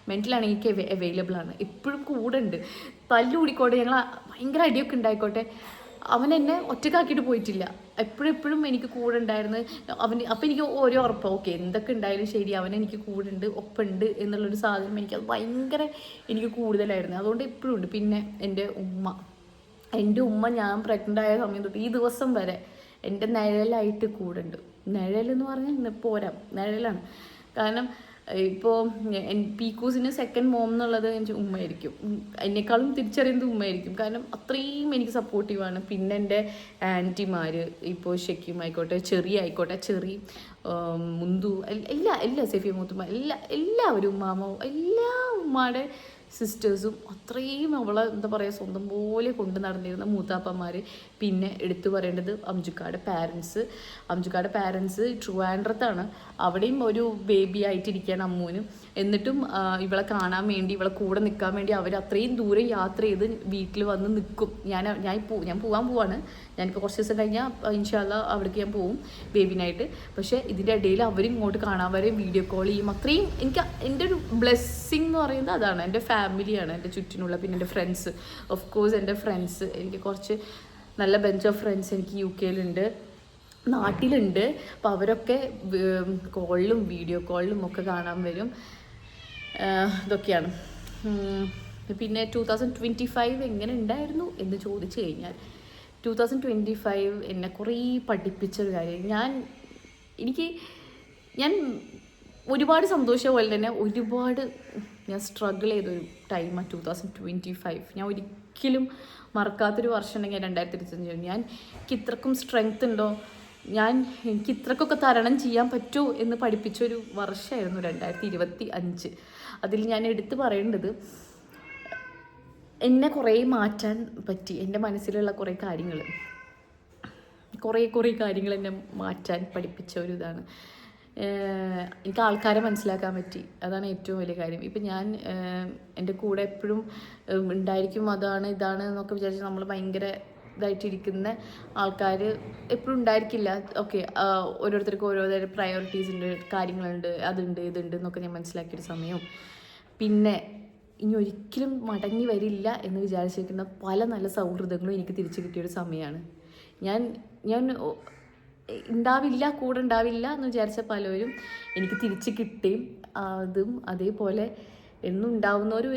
Speaker 1: മെന്റൽ ആണെങ്കിലും എനിക്ക് അവൈലബിൾ ആണ്. എപ്പോഴും കൂടെ ഉണ്ട്. തല്ലുകൂടിക്കോട്ടെ ഞങ്ങൾ ഭയങ്കര അടിയൊക്കെ ഉണ്ടായിക്കോട്ടെ. അവൻ എന്നെ ഒറ്റക്കാക്കിയിട്ട് പോയിട്ടില്ല. എപ്പോഴും എനിക്ക് കൂടെ ഉണ്ടായിരുന്നു. അവൻ അപ്പം എനിക്ക് ഓരോ ഉറപ്പാണ് ഓക്കെ എന്തൊക്കെ ഉണ്ടായാലും ശരി അവൻ എനിക്ക് കൂടെ ഉണ്ട് ഒപ്പമുണ്ട് എന്നുള്ളൊരു സാധനം എനിക്ക് അത് ഭയങ്കര എനിക്ക് കൂടുതലായിരുന്നു. അതുകൊണ്ട് എപ്പോഴും ഉണ്ട്. പിന്നെ എന്റെ ഉമ്മ. എന്റെ ഉമ്മ ഞാൻ പ്രഗ്നന്റ് ആയ സമയം തൊട്ട് ഈ ദിവസം വരെ എന്റെ നിഴലായിട്ട് കൂടെ ഉണ്ട്. നിഴലെന്ന് പറഞ്ഞാൽ പോരാ. നിഴലാണ്. കാരണം ഇപ്പോൾ പീക്കൂസിന് സെക്കൻഡ് മോം എന്നുള്ളത് എന്റെ ഉമ്മയായിരിക്കും. എന്നെക്കാളും തിരിച്ചറിയുന്നത് ഉമ്മയായിരിക്കും. കാരണം അത്രയും എനിക്ക് സപ്പോർട്ടീവാണ് പിന്നെ എന്റെ ആന്റിമാർ ഇപ്പോൾ ഷെക്കിയും ആയിക്കോട്ടെ ചെറിയ ആയിക്കോട്ടെ ചെറി മുന്തു എല്ലാ എല്ലാ സെഫിയ മുത്തുമ്മ എല്ലാ എല്ലാവരും ഉമ്മാമോ എല്ലാ ഉമ്മാടെ സിസ്റ്റേഴ്സും അത്രയും അവളെ എന്താ പറയുക സ്വന്തം പോലെ കൊണ്ട് നടന്നിരുന്ന മൂത്താപ്പന്മാർ പിന്നെ എടുത്തു പറയേണ്ടത് അംജുക്കാടെ പാരൻസ് അംജുക്കാടെ പാരൻസ് ട്രുവാൻഡ്രത്താണ് അവിടെയും ഒരു ബേബി ആയിട്ടിരിക്കുകയാണ് അമ്മൂനും എന്നിട്ടും ഇവളെ കാണാൻ വേണ്ടി ഇവളെ കൂടെ നിൽക്കാൻ വേണ്ടി അവർ അത്രയും ദൂരം യാത്ര ചെയ്ത് വീട്ടിൽ വന്ന് നിൽക്കും. ഞാൻ ഞാൻ പോ ഞാൻ പോകാൻ പോവാണ്. ഞാനിപ്പോൾ കുറച്ച് ദിവസം കഴിഞ്ഞാൽ ഇൻഷാല്ല അവിടേക്ക് ഞാൻ പോവും ബേബിനായിട്ട് പക്ഷേ ഇതിന്റെ ഇടയിൽ അവരും ഇങ്ങോട്ട് കാണാൻ വരെ വീഡിയോ കോൾ ചെയ്യും. അത്രയും എനിക്ക് എന്റെ ഒരു ബ്ലെസ്സിങ് എന്ന് പറയുന്നത് അതാണ്. എന്റെ ഫാമിലിയാണ് എന്റെ ചുറ്റിനുള്ള പിന്നെ എന്റെ ഫ്രണ്ട്സ് ഓഫ് കോഴ്സ് എന്റെ ഫ്രണ്ട്സ് എനിക്ക് കുറച്ച് നല്ല ബെഞ്ച് ഓഫ് ഫ്രണ്ട്സ് എനിക്ക് യു കെയിലുണ്ട് നാട്ടിലുണ്ട്. അപ്പോൾ അവരൊക്കെ കോളിലും വീഡിയോ കോളിലും ഒക്കെ കാണാൻ വരും. ഇതൊക്കെയാണ്. പിന്നെ ടു തൗസൻഡ് ട്വന്റി ഫൈവ് എങ്ങനെ ഉണ്ടായിരുന്നു എന്ന് ചോദിച്ചു കഴിഞ്ഞാൽ ടു തൗസൻഡ് ട്വന്റി ഫൈവ് എന്നെ കുറേ പഠിപ്പിച്ചൊരു കാര്യം. ഞാൻ എനിക്ക് ഞാൻ ഒരുപാട് സന്തോഷം പോലെ തന്നെ ഒരുപാട് ഞാൻ സ്ട്രഗിൾ ചെയ്തൊരു ടൈമാണ് ടു തൗസൻഡ് ട്വന്റി ഫൈവ് ഞാൻ ഒരിക്കലും മറക്കാത്തൊരു വർഷം ഉണ്ടെങ്കിൽ രണ്ടായിരത്തി ഇരുപത്തഞ്ച് ഞാൻ ഇത്രക്കും സ്ട്രെങ്ത് ഉണ്ടോ? ഞാൻ എനിക്ക് ഇത്രക്കൊക്കെ തരണം ചെയ്യാൻ പറ്റുമോ എന്ന് പഠിപ്പിച്ചൊരു വർഷമായിരുന്നു രണ്ടായിരത്തി ഇരുപത്തി അഞ്ച് അതിൽ ഞാൻ എടുത്തു പറയേണ്ടത് എന്നെ കുറേ മാറ്റാൻ പറ്റി എന്റെ മനസ്സിലുള്ള കുറേ കാര്യങ്ങൾ. കുറേ കുറേ കാര്യങ്ങൾ എന്നെ മാറ്റാൻ പഠിപ്പിച്ച ഒരു ഇതാണ്. എനിക്ക് ആൾക്കാരെ മനസ്സിലാക്കാൻ പറ്റി. അതാണ് ഏറ്റവും വലിയ കാര്യം. ഇപ്പം ഞാൻ എന്റെ കൂടെ എപ്പോഴും ഉണ്ടായിരിക്കും അതാണ് ഇതാണ് എന്നൊക്കെ വിചാരിച്ച് നമ്മൾ ഭയങ്കര ഇതായിട്ടിരിക്കുന്ന ആൾക്കാർ എപ്പോഴും ഉണ്ടായിരിക്കില്ല. ഓക്കെ ഓരോരുത്തർക്കും ഓരോരോ പ്രയോറിറ്റീസ് ഉണ്ട് കാര്യങ്ങളുണ്ട് അതുണ്ട് ഇതുണ്ട് എന്നൊക്കെ ഞാൻ മനസ്സിലാക്കിയൊരു സമയവും പിന്നെ ഇനി ഒരിക്കലും മടങ്ങി വരില്ല എന്ന് വിചാരിച്ചിരിക്കുന്ന പല നല്ല സൗഹൃദങ്ങളും എനിക്ക് തിരിച്ചു കിട്ടിയൊരു സമയമാണ് ഞാൻ ഞാൻ ഉണ്ടാവില്ല കൂടെ ഉണ്ടാവില്ല എന്ന് വിചാരിച്ച പലരും എനിക്ക് തിരിച്ച് കിട്ടി. അതും അതേപോലെ എന്നും ഉണ്ടാവുന്നൊരു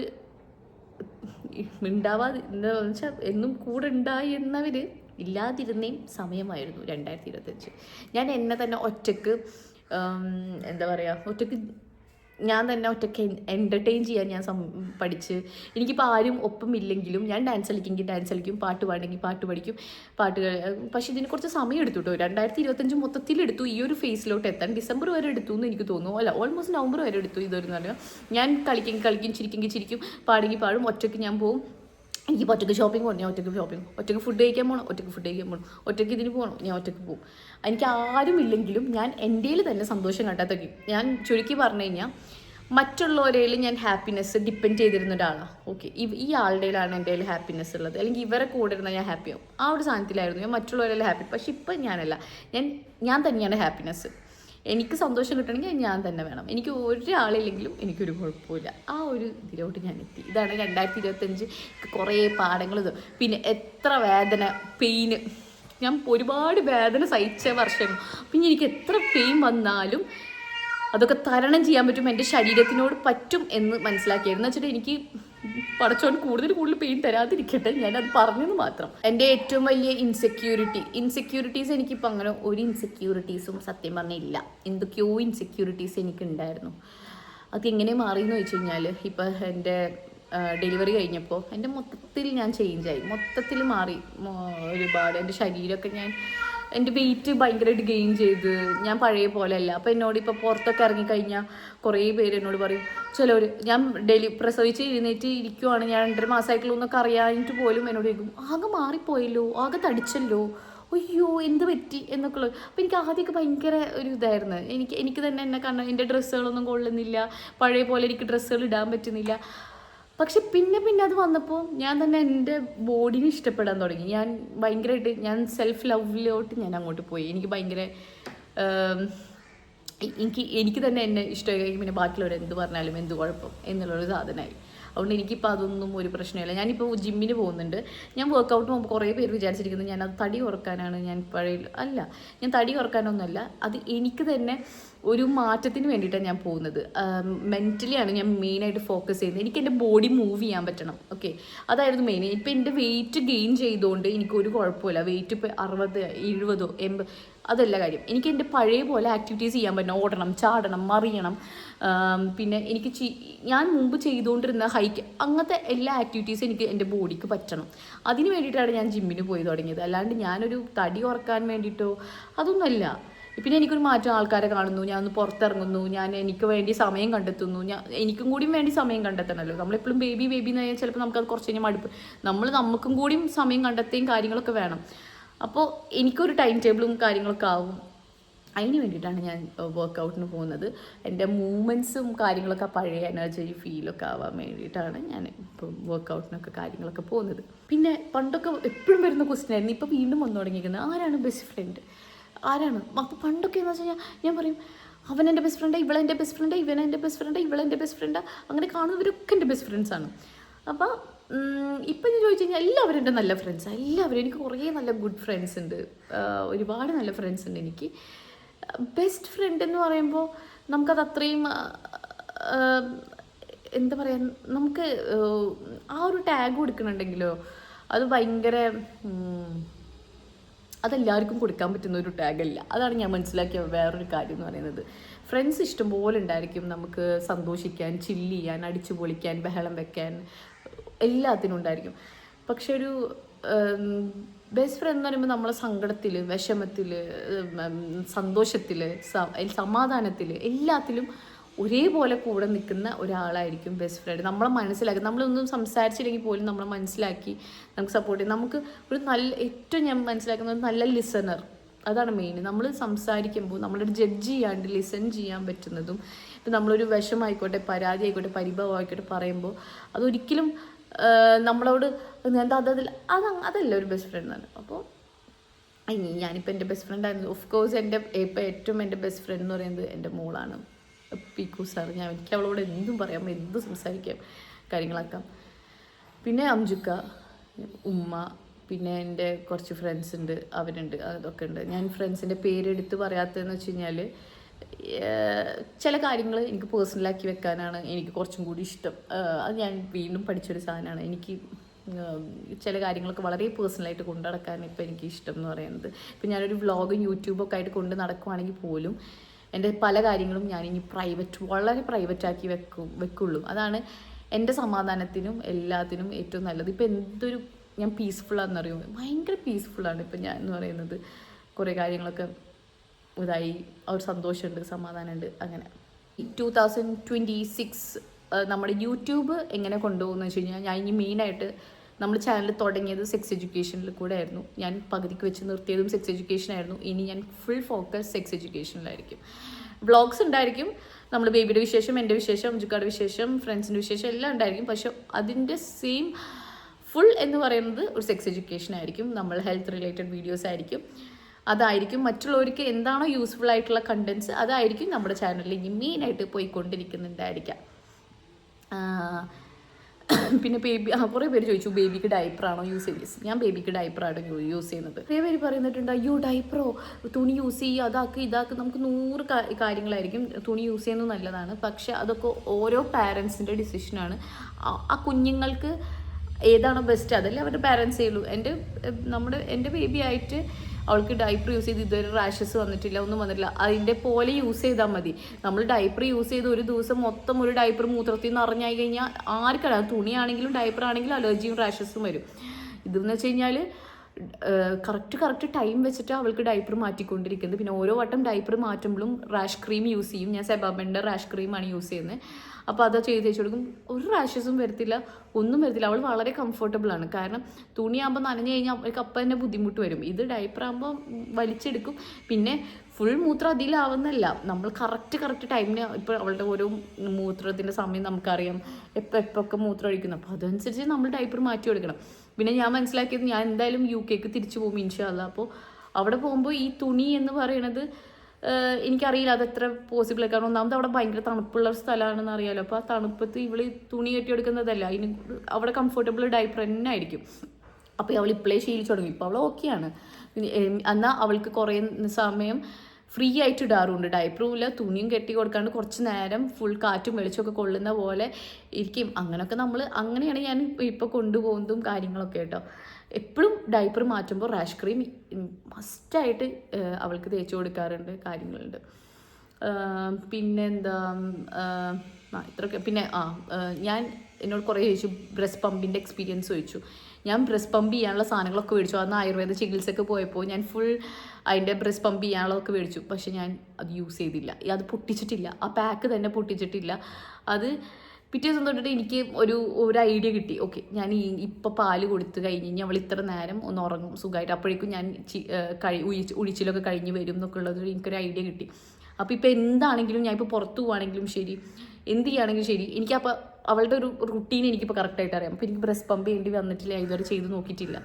Speaker 1: ഉണ്ടാവാതെ വെച്ചാൽ എന്നും കൂടെ ഉണ്ടായി എന്നവർ ഇല്ലാതിരുന്നേയും സമയമായിരുന്നു രണ്ടായിരത്തി ഇരുപത്തഞ്ച്. ഞാൻ എന്നെ തന്നെ ഒറ്റയ്ക്ക് എന്താ പറയുക ഒറ്റയ്ക്ക് ഞാൻ തന്നെ ഒറ്റയ്ക്ക് എന്റർടൈൻ ചെയ്യാൻ ഞാൻ പഠിച്ച്. എനിക്കിപ്പോൾ ആരും ഒപ്പം ഇല്ലെങ്കിലും ഞാൻ ഡാൻസ് കളിക്കുമെങ്കിൽ ഡാൻസ് കളിക്കും പാട്ട് പാടുമെങ്കിൽ പാട്ട് പഠിക്കും പാട്ട് പക്ഷേ ഇതിന് കുറച്ച് സമയം എടുത്തു കേട്ടോ രണ്ടായിരത്തി ഇരുപത്തഞ്ച് മൊത്തത്തിൽ എടുത്തു. ഈ ഒരു ഫേസിലോട്ട് എത്താൻ ഡിസംബർ വരെ എടുത്തു എന്ന് എനിക്ക് തോന്നുന്നു. അല്ല ഓൾമോസ്റ്റ് നവംബർ വരെ എടുത്തു ഇതൊരു പറഞ്ഞാൽ ഞാൻ കളിക്കും കളിക്കും ചിരിക്കെങ്കിൽ ചിരിക്കും പാടുമെങ്കിൽ പാടും ഒറ്റയ്ക്ക് ഞാൻ പോകും എനിക്ക് ഒറ്റയ്ക്ക് ഷോപ്പിംഗ് പോകണം ഞാൻ ഒറ്റയ്ക്ക് ഷോപ്പിംഗ് ഒറ്റയ്ക്ക് ഫുഡ് കഴിക്കാൻ പോകണം ഒറ്റയ്ക്ക് ഫുഡ് കഴിക്കാൻ പോകണം ഒറ്റയ്ക്ക് ഇതിന് പോകണം ഞാൻ ഒറ്റയ്ക്ക് പോകും എനിക്ക് ആരും ഇല്ലെങ്കിലും ഞാൻ എന്റെയിൽ തന്നെ സന്തോഷം കണ്ടെത്തി ഞാൻ ചുരുക്കി പറഞ്ഞു കഴിഞ്ഞാൽ മറ്റുള്ളവരിൽ ഞാൻ ഹാപ്പിനെസ് ഡിപ്പെൻഡ് ചെയ്തിരുന്ന ഒരാളാണ് ഓക്കെ ഈ ആളുടെയിലാണ് എന്റെ കയ്യിൽ ഹാപ്പിനെസ് ഉള്ളത്. അല്ലെങ്കിൽ ഇവരെ കൂടെ ഇരുന്നാൽ ഞാൻ ഹാപ്പിയാവും ആ ഒരു സാധനത്തിലായിരുന്നു ഞാൻ മറ്റുള്ളവരെല്ലാം ഹാപ്പി പക്ഷെ ഇപ്പം ഞാനല്ല. ഞാൻ ഞാൻ തന്നെയാണ് ഹാപ്പിനെസ് എനിക്ക് സന്തോഷം കിട്ടണമെങ്കിൽ ഞാൻ തന്നെ വേണം. എനിക്ക് ഒരാളില്ലെങ്കിലും എനിക്കൊരു കുഴപ്പമില്ല. ആ ഒരു ഇതിലോട്ട് ഞാൻ എത്തി. ഇതാണ് രണ്ടായിരത്തി ഇരുപത്തഞ്ച് കുറേ പാഠങ്ങൾ പിന്നെ എത്ര വേദന പെയിന് ഞാൻ ഒരുപാട് വേദന സഹിച്ച വർഷം പിന്നെ എനിക്ക് എത്ര പെയിൻ വന്നാലും അതൊക്കെ തരണം ചെയ്യാൻ പറ്റും എന്റെ ശരീരത്തിനോട് പറ്റും എന്ന് മനസ്സിലാക്കിയായിരുന്നു. വെച്ചിട്ട് എനിക്ക് പടച്ചോൻ കൂടുതൽ കൂടുതൽ പെയിൻ തരാതിരിക്കട്ടെ ഞാൻ അത് പറഞ്ഞെന്ന് മാത്രം. എന്റെ ഏറ്റവും വലിയ ഇൻസെക്യൂരിറ്റി ഇൻസെക്യൂരിറ്റീസ് എനിക്കിപ്പോൾ അങ്ങനെ ഒരു ഇൻസെക്യൂരിറ്റീസും സത്യം പറഞ്ഞില്ല എന്തൊക്കെയോ ഇൻസെക്യൂരിറ്റീസ് എനിക്കുണ്ടായിരുന്നു. അത് എങ്ങനെ മാറിയെന്ന് വെച്ച് കഴിഞ്ഞാൽ ഇപ്പോൾ എന്റെ ഡെലിവറി കഴിഞ്ഞപ്പോൾ എന്റെ മൊത്തത്തിൽ ഞാൻ ചേഞ്ചായി മൊത്തത്തിൽ മാറി. ഒരുപാട്. എന്റെ ശരീരമൊക്കെ ഞാൻ എന്റെ വെയിറ്റ് ഭയങ്കരമായിട്ട് ഗെയിൻ ചെയ്ത്. ഞാൻ പഴയ പോലെ അല്ല അപ്പോൾ എന്നോട് ഇപ്പോൾ പുറത്തൊക്കെ ഇറങ്ങിക്കഴിഞ്ഞാൽ കുറേ പേര് എന്നോട് പറയും ചിലവർ ഞാൻ ഡെലി പ്രസവിച്ച് എഴുന്നേറ്റ് ഇരിക്കുവാണ്. ഞാൻ രണ്ടര മാസമായിട്ടുള്ള ഒന്നൊക്കെ അറിയാനിട്ട് പോലും എന്നോട് ചോദിക്കും ആകെ മാറിപ്പോയല്ലോ ആകെ തടിച്ചല്ലോ. അയ്യോ എന്ത് പറ്റി? എന്നൊക്കെ ഉള്ളത് അപ്പോൾ എനിക്ക് ആദ്യമൊക്കെ ഭയങ്കര ഒരു ഇതായിരുന്നു. എനിക്ക് എനിക്ക് തന്നെ എന്നെ കണ്ണ എന്റെ ഡ്രസ്സുകളൊന്നും കൊള്ളുന്നില്ല. പഴയ പോലെ എനിക്ക് ഡ്രസ്സുകൾ ഇടാൻ പറ്റുന്നില്ല. പക്ഷെ പിന്നെ പിന്നെ അത് വന്നപ്പോൾ ഞാൻ തന്നെ എന്റെ ബോഡിനെ ഇഷ്ടപ്പെടാൻ തുടങ്ങി. ഞാൻ ഭയങ്കരമായിട്ട് ഞാൻ സെൽഫ് ലവിലോട്ട് ഞാൻ അങ്ങോട്ട് പോയി. എനിക്ക് ഭയങ്കര എനിക്ക് എനിക്ക് തന്നെ എന്നെ ഇഷ്ടമായി. പിന്നെ ബാക്കിയുള്ളവർ എന്ത് പറഞ്ഞാലും എന്ത് കുഴപ്പം എന്നുള്ളൊരു സാധനമായി. അതുകൊണ്ട് എനിക്കിപ്പോൾ അതൊന്നും ഒരു പ്രശ്നമില്ല ഞാനിപ്പോൾ ജിമ്മിന് പോകുന്നുണ്ട്. ഞാൻ വർക്കൗട്ട് പോകുമ്പോൾ കുറേ പേര് വിചാരിച്ചിരിക്കുന്നത് ഞാൻ അത് തടി കുറക്കാനാണ് ഞാൻ പഴയ അല്ല ഞാൻ തടി കുറക്കാനൊന്നുമല്ല. അത് എനിക്ക് തന്നെ ഒരു മാറ്റത്തിന് വേണ്ടിയിട്ടാണ് ഞാൻ പോകുന്നത്. മെന്റലിയാണ് ഞാൻ മെയിനായിട്ട് ഫോക്കസ് ചെയ്യുന്നത്. എനിക്ക് എന്റെ ബോഡി മൂവ് ചെയ്യാൻ പറ്റണം. ഓക്കെ അതായിരുന്നു മെയിൻ ഇപ്പം എന്റെ വെയിറ്റ് ഗെയിൻ ചെയ്തുകൊണ്ട് എനിക്കൊരു കുഴപ്പമില്ല. വെയിറ്റ് ഇപ്പോൾ അറുപത് എഴുപതോ എൺപത് അതല്ല കാര്യം. എനിക്ക് എന്റെ പഴയ പോലെ ആക്ടിവിറ്റീസ് ചെയ്യാൻ പറ്റണം. ഓടണം ചാടണം മറിയണം. പിന്നെ എനിക്ക് ഞാൻ മുമ്പ് ചെയ്തുകൊണ്ടിരുന്ന ഹൈക്ക് അങ്ങനത്തെ എല്ലാ ആക്ടിവിറ്റീസും എനിക്ക് എന്റെ ബോഡിക്ക് പറ്റണം. അതിന് വേണ്ടിയിട്ടാണ് ഞാൻ ജിമ്മിന് പോയി തുടങ്ങിയത്. അല്ലാണ്ട് ഞാനൊരു തടി ഉറക്കാൻ വേണ്ടിയിട്ടോ അതൊന്നുമല്ല. പിന്നെ എനിക്കൊരു മാറ്റം ആൾക്കാരെ കാണുന്നു. ഞാൻ ഒന്ന് പുറത്തിറങ്ങുന്നു. ഞാൻ എനിക്ക് വേണ്ടി സമയം കണ്ടെത്തുന്നു. ഞാൻ എനിക്കും കൂടിയും വേണ്ടി സമയം കണ്ടെത്തണമല്ലോ. നമ്മളെപ്പോഴും ബേബി ബേബി എന്ന് കഴിഞ്ഞാൽ ചിലപ്പോൾ നമുക്കത് കുറച്ച് കഴിഞ്ഞാൽ മടുപ്പ്. നമ്മൾ നമുക്കും കൂടിയും സമയം കണ്ടെത്തുകയും കാര്യങ്ങളൊക്കെ വേണം. അപ്പോൾ എനിക്കൊരു ടൈം ടേബിളും കാര്യങ്ങളൊക്കെ ആവും. അതിന് വേണ്ടിയിട്ടാണ് ഞാൻ വർക്കൗട്ടിന് പോകുന്നത്. എന്റെ മൂവ്മെന്റ്സും കാര്യങ്ങളൊക്കെ പഴയ എനർജി ഫീലൊക്കെ ആവാൻ വേണ്ടിയിട്ടാണ് ഞാൻ ഇപ്പം വർക്കൗട്ടിനൊക്കെ കാര്യങ്ങളൊക്കെ പോകുന്നത്. പിന്നെ പണ്ടൊക്കെ എപ്പോഴും വരുന്ന ക്വസ്റ്റ്യൻ ആയിരുന്നു. ഇപ്പോൾ വീണ്ടും വന്നു തുടങ്ങിയിരിക്കുന്നത് ആരാണ് ബെസ്റ്റ് ഫ്രണ്ട് ആരാണ്? അപ്പോൾ പണ്ടൊക്കെ എന്ന് വെച്ച് കഴിഞ്ഞാൽ ഞാൻ പറയും അവൻ എന്റെ ബെസ്റ്റ് ഫ്രണ്ട് ഇവളെ എന്റെ ബെസ്റ്റ് ഫ്രണ്ട് ഇവൻ എന്റെ ബെസ്റ്റ് ഫ്രണ്ട് ഇവളെ എന്റെ ബെസ്റ്റ് ഫ്രണ്ട് അങ്ങനെ കാണുന്നവരൊക്കെ എന്റെ ബെസ്റ്റ് ഫ്രണ്ട്സാണ് അപ്പോൾ ഇപ്പം ഞാൻ ചോദിച്ചു കഴിഞ്ഞാൽ എല്ലാവരും എന്റെ നല്ല ഫ്രണ്ട്സാണ് എല്ലാവരും എനിക്ക് കുറേ നല്ല ഗുഡ് ഫ്രണ്ട്സ് ഉണ്ട്. ഒരുപാട് നല്ല ഫ്രണ്ട്സ് ഉണ്ട് എനിക്ക്. ബെസ്റ്റ് ഫ്രണ്ട് എന്ന് പറയുമ്പോൾ നമുക്കത് അത്രയും എന്താ പറയുക നമുക്ക് ആ ഒരു ടാഗ് കൊടുക്കണുണ്ടെങ്കിലോ അത് ഭയങ്കര അതെല്ലാവർക്കും കൊടുക്കാൻ പറ്റുന്ന ഒരു ടാഗല്ല. അതാണ് ഞാൻ മനസ്സിലാക്കിയ വേറൊരു കാര്യം എന്ന് പറയുന്നത്. ഫ്രണ്ട്സ് ഇഷ്ടംപോലെ ഉണ്ടായിരിക്കും. നമുക്ക് സന്തോഷിക്കാൻ ചില്ല് ചെയ്യാൻ അടിച്ചു പൊളിക്കാൻ ബഹളം വെക്കാൻ എല്ലാത്തിനും ഉണ്ടായിരിക്കും. പക്ഷെ ഒരു ബെസ്റ്റ് ഫ്രണ്ട് എന്ന് പറയുമ്പോൾ നമ്മളെ സങ്കടത്തിൽ വിഷമത്തിൽ സന്തോഷത്തിൽ സമാധാനത്തിൽ എല്ലാത്തിലും ഒരേപോലെ കൂടെ നിൽക്കുന്ന ഒരാളായിരിക്കും ബെസ്റ്റ് ഫ്രണ്ട് നമ്മളെ മനസ്സിലാക്കി നമ്മളൊന്നും സംസാരിച്ചില്ലെങ്കിൽ പോലും നമ്മളെ മനസ്സിലാക്കി നമുക്ക് സപ്പോർട്ട് ചെയ്യും. നമുക്ക് ഒരു നല്ല ഏറ്റവും ഞാൻ മനസ്സിലാക്കുന്ന ഒരു നല്ല ലിസണർ അതാണ് മെയിൻ നമ്മൾ സംസാരിക്കുമ്പോൾ നമ്മളൊരു ജഡ്ജ് ചെയ്യാണ്ട് ലിസൺ ചെയ്യാൻ പറ്റുന്നതും ഇപ്പം നമ്മളൊരു വിഷമായിക്കോട്ടെ പരാതി ആയിക്കോട്ടെ പരിഭവം ആയിക്കോട്ടെ പറയുമ്പോൾ അതൊരിക്കലും നമ്മളോട് എന്താ അതതിൽ അത് അതല്ല ഒരു ബെസ്റ്റ് ഫ്രണ്ട് ആണ് അപ്പോൾ ഇനി ഞാനിപ്പോൾ എന്റെ ബെസ്റ്റ് ഫ്രണ്ടായിരുന്നു ഓഫ് കോഴ്സ് എന്റെ ഇപ്പം ഏറ്റവും എന്റെ ബെസ്റ്റ് ഫ്രണ്ട് എന്ന് പറയുന്നത് എന്റെ മോളാണ്. പീക്കു സാർ ഞാൻ എനിക്ക് അവളോട് എന്തും പറയാം എന്തും സംസാരിക്കാം കാര്യങ്ങളാക്കാം. പിന്നെ അംജുക്ക ഉമ്മ പിന്നെ എന്റെ കുറച്ച് ഫ്രണ്ട്സ് ഉണ്ട് അവരുണ്ട് അതൊക്കെ ഉണ്ട്. ഞാൻ ഫ്രണ്ട്സിന്റെ പേരെടുത്ത് പറയാത്തതെന്ന് വെച്ച് കഴിഞ്ഞാൽ ചില കാര്യങ്ങൾ എനിക്ക് പേഴ്സണലാക്കി വെക്കാനാണ് എനിക്ക് കുറച്ചും കൂടി ഇഷ്ടം. അത് ഞാൻ വീണ്ടും പഠിച്ചൊരു സാധനമാണ്. എനിക്ക് ചില കാര്യങ്ങളൊക്കെ വളരെ പേഴ്സണലായിട്ട് കൊണ്ടു നടക്കാൻ ഇപ്പോൾ എനിക്ക് ഇഷ്ടം എന്ന് പറയുന്നത്. ഇപ്പം ഞാനൊരു വ്ളോഗും യൂട്യൂബൊക്കെ ആയിട്ട് കൊണ്ട് നടക്കുവാണെങ്കിൽ പോലും എന്റെ പല കാര്യങ്ങളും ഞാൻ ഇനി പ്രൈവറ്റ് വളരെ പ്രൈവറ്റ് ആക്കി വെക്കും വെക്കുള്ളൂ. അതാണ് എന്റെ സമാധാനത്തിനും എല്ലാത്തിനും ഏറ്റവും നല്ലത്. ഇപ്പം എന്തൊരു ഞാൻ പീസ്ഫുള്ളാണെന്നറിയും ഭയങ്കര പീസ്ഫുള്ളാണ് ഇപ്പം ഞാൻ എന്ന് പറയുന്നത്. കുറേ കാര്യങ്ങളൊക്കെ ഇതായി. ഒരു സന്തോഷമുണ്ട് സമാധാനമുണ്ട് അങ്ങനെ. ടു തൗസൻഡ് ട്വന്റി സിക്സ് നമ്മുടെ യൂട്യൂബ് എങ്ങനെ കൊണ്ടുപോകുന്നത് വെച്ച് കഴിഞ്ഞാൽ ഞാൻ ഇനി മെയിനായിട്ട് നമ്മൾ ചാനൽ തുടങ്ങിയത് സെക്സ് എഡ്യൂക്കേഷനിൽ കൂടെ ആയിരുന്നു ഞാൻ പകുതിക്ക് വെച്ച് നിർത്തിയതും സെക്സ് എഡ്യൂക്കേഷൻ ആയിരുന്നു. ഇനി ഞാൻ ഫുൾ ഫോക്കസ് സെക്സ് എഡ്യൂക്കേഷനിലായിരിക്കും വ്ളോഗ്സ് ഉണ്ടായിരിക്കും. നമ്മൾ ബേബിയുടെ വിശേഷം എന്റെ വിശേഷം അഞ്ചുക്കാട് വിശേഷം ഫ്രണ്ട്സിന്റെ വിശേഷം എല്ലാം ഉണ്ടായിരിക്കും. പക്ഷെ അതിന്റെ സെയിം ഫുൾ എന്ന് പറയുന്നത് ഒരു സെക്സ് എഡ്യൂക്കേഷൻ ആയിരിക്കും. നമ്മൾ ഹെൽത്ത് റിലേറ്റഡ് വീഡിയോസ് ആയിരിക്കും. അതായിരിക്കും മറ്റുള്ളവർക്ക് എന്താണോ യൂസ്ഫുൾ ആയിട്ടുള്ള കണ്ടൻസ് അതായിരിക്കും നമ്മുടെ ചാനലിൽ ഇനി മെയിനായിട്ട് പോയിക്കൊണ്ടിരിക്കുന്നുണ്ടായിരിക്കാം പിന്നെ ബേബി ആ കുറേ പേര് ചോദിച്ചു ബേബിക്ക് ഡൈപ്പറാണോ യൂസ് ചെയ്യുന്നത് ഞാൻ ബേബിക്ക് ഡൈപ്പറാണ് യൂസ് ചെയ്യുന്നത്. കുറേ പേര് പറയുന്നിട്ടുണ്ട് അയ്യോ ഡൈപ്പറോ തുണി യൂസ് ചെയ്യുക അതാക്ക് ഇതാക്ക്. നമുക്ക് നൂറ് കാര്യങ്ങളായിരിക്കും തുണി യൂസ് ചെയ്യുന്നത് നല്ലതാണ്. പക്ഷെ അതൊക്കെ ഓരോ പാരൻസിന്റെ ഡിസിഷനാണ് ആ കുഞ്ഞുങ്ങൾക്ക് ഏതാണോ ബെസ്റ്റ് അതല്ലേ അവരുടെ പാരൻസ് ചെയ്യുള്ളൂ. എന്റെ നമ്മുടെ എന്റെ ബേബി ആയിട്ട് അവൾക്ക് ഡൈപ്പർ യൂസ് ചെയ്ത് ഇതുവരെ റാഷസ് വന്നിട്ടില്ല ഒന്നും വന്നിട്ടില്ല. അതിന്റെ പോലെ യൂസ് ചെയ്താൽ മതി. നമ്മൾ ഡൈപ്പർ യൂസ് ചെയ്ത് ഒരു ദിവസം മൊത്തം ഒരു ഡൈപ്പർ മൂത്രത്തിൽ നിന്ന് അറിഞ്ഞായി കഴിഞ്ഞാൽ ആർക്കല്ല അത് തുണിയാണെങ്കിലും ഡൈപ്പർ ആണെങ്കിലും അലർജിയും റാഷസും വരും. ഇതെന്ന് വെച്ച് കഴിഞ്ഞാൽ കറക്റ്റ് കറക്റ്റ് ടൈം വെച്ചിട്ട് അവൾക്ക് ഡൈപ്പർ മാറ്റിക്കൊണ്ടിരിക്കുന്നത്. പിന്നെ ഓരോ വട്ടം ഡൈപ്പർ മാറ്റുമ്പോഴും റാഷ് ക്രീം യൂസ് ചെയ്യും. ഞാൻ സെബാബന്റെ റാഷ് ക്രീമാണ് യൂസ് ചെയ്യുന്നത് അപ്പോൾ അത് ചെയ്ത് തേച്ച് കൊടുക്കും. ഒരു റാഷസും വരത്തില്ല ഒന്നും വരത്തില്ല. അവൾ വളരെ കംഫർട്ടബിൾ ആണ്. കാരണം തുണിയാകുമ്പോൾ നനഞ്ഞു കഴിഞ്ഞാൽ അവൾക്ക് അപ്പം തന്നെ ബുദ്ധിമുട്ട് വരും. ഇത് ഡൈപ്പർ ആകുമ്പോൾ വലിച്ചെടുക്കും. പിന്നെ ഫുൾ മൂത്രം അതിലാവുന്നല്ല നമ്മൾ കറക്റ്റ് കറക്റ്റ് ടൈമിന് ഇപ്പോൾ അവളുടെ ഓരോ മൂത്രത്തിന്റെ സമയം നമുക്കറിയാം. എപ്പോൾ എപ്പോഴൊക്കെ മൂത്രം ഒഴിക്കുന്നു. അപ്പോൾ അതനുസരിച്ച് നമ്മൾ ഡൈപ്പർ മാറ്റി കൊടുക്കണം പിന്നെ ഞാൻ മനസ്സിലാക്കിയത് ഞാൻ എന്തായാലും യു കെക്ക് തിരിച്ചു പോകും ഇൻഷാല്ല അപ്പോൾ അവിടെ പോകുമ്പോൾ ഈ തുണി എന്ന് പറയണത് എനിക്കറിയില്ല അത് എത്ര പോസിബിൾ കാരണം ഒന്നാമത് അവിടെ ഭയങ്കര തണുപ്പുള്ള ഒരു സ്ഥലമാണെന്ന് അറിയാലോ. അപ്പോൾ ആ തണുപ്പത്ത് ഇവൾ തുണി കെട്ടി എടുക്കുന്നതല്ല അതിന് അവിടെ കംഫർട്ടബിൾ ഡൈപ്പർ തന്നെ ആയിരിക്കും. അപ്പോൾ അവൾ ഇപ്പോഴേ ശീലിച്ചു തുടങ്ങി. ഇപ്പോൾ അവൾ ഓക്കെയാണ് എന്നാൽ അവൾക്ക് കുറേ സമയം ഫ്രീ ആയിട്ട് ഇടാറുണ്ട്. ഡയപ്പറും ഇല്ല തുണിയും കെട്ടി കൊടുക്കാണ്ട് കുറച്ച് നേരം ഫുൾ കാറ്റും വെളിച്ചമൊക്കെ കൊള്ളുന്ന പോലെ ഇരിക്കും. അങ്ങനെയൊക്കെ നമ്മൾ അങ്ങനെയാണ് ഞാൻ ഇപ്പോൾ കൊണ്ടുപോകുന്നതും കാര്യങ്ങളൊക്കെ കേട്ടോ. എപ്പോഴും ഡയപ്പർ മാറ്റുമ്പോൾ റാഷ് ക്രീം മസ്റ്റായിട്ട് അവൾക്ക് തേച്ച് കൊടുക്കാറുണ്ട് കാര്യങ്ങളുണ്ട്. പിന്നെ പിന്നെന്താ ഇത്രയൊക്കെ. പിന്നെ ആ ഞാൻ എന്നോട് കുറേ ചോദിച്ചു ബ്രസ്റ്റ് പമ്പിന്റെ എക്സ്പീരിയൻസ് ചോദിച്ചു. ഞാൻ ബ്രസ്റ്റ് പമ്പ് ചെയ്യാനുള്ള സാധനങ്ങളൊക്കെ മേടിച്ചു. അന്ന് ആയുർവേദ ചികിത്സയ്ക്ക് പോയപ്പോൾ ഞാൻ ഫുൾ അതിന്റെ ബ്രസ്റ്റ് പമ്പ് ചെയ്യാനുള്ളതൊക്കെ മേടിച്ചു. പക്ഷെ ഞാൻ അത് യൂസ് ചെയ്തില്ല. അത് പൊട്ടിച്ചിട്ടില്ല. ആ പാക്ക് തന്നെ പൊട്ടിച്ചിട്ടില്ല. അത് പിറ്റേ ദിവസം തൊട്ടിട്ട് എനിക്ക് ഒരു ഒരു ഐഡിയ കിട്ടി. ഓക്കെ ഞാൻ ഈ ഇപ്പോൾ പാൽ കൊടുത്ത് കഴിഞ്ഞ് കഴിഞ്ഞാൽ അവൾ ഇത്ര നേരം ഒന്ന് ഉറങ്ങും സുഖമായിട്ട് അപ്പോഴേക്കും ഞാൻ കഴി ഉഴിച്ച് ഉഴിച്ചിലൊക്കെ കഴിഞ്ഞ് വരും എന്നൊക്കെ ഉള്ളത് എനിക്കൊരു ഐഡിയ കിട്ടി. അപ്പോൾ ഇപ്പോൾ എന്താണെങ്കിലും ഞാൻ ഇപ്പോൾ പുറത്ത് പോവാണെങ്കിലും ശരി എന്ത് ചെയ്യുകയാണെങ്കിലും ശരി. എനിക്കപ്പോൾ അവളുടെ ഒരു റുട്ടീൻ എനിക്കിപ്പോൾ കറക്റ്റായിട്ട് അറിയാം. അപ്പോൾ എനിക്ക് ബ്രസ്റ്റ് പമ്പ് ചെയ്യേണ്ടി വന്നിട്ടില്ല ഇതുവരെ ചെയ്ത് നോക്കിയിട്ടില്ല.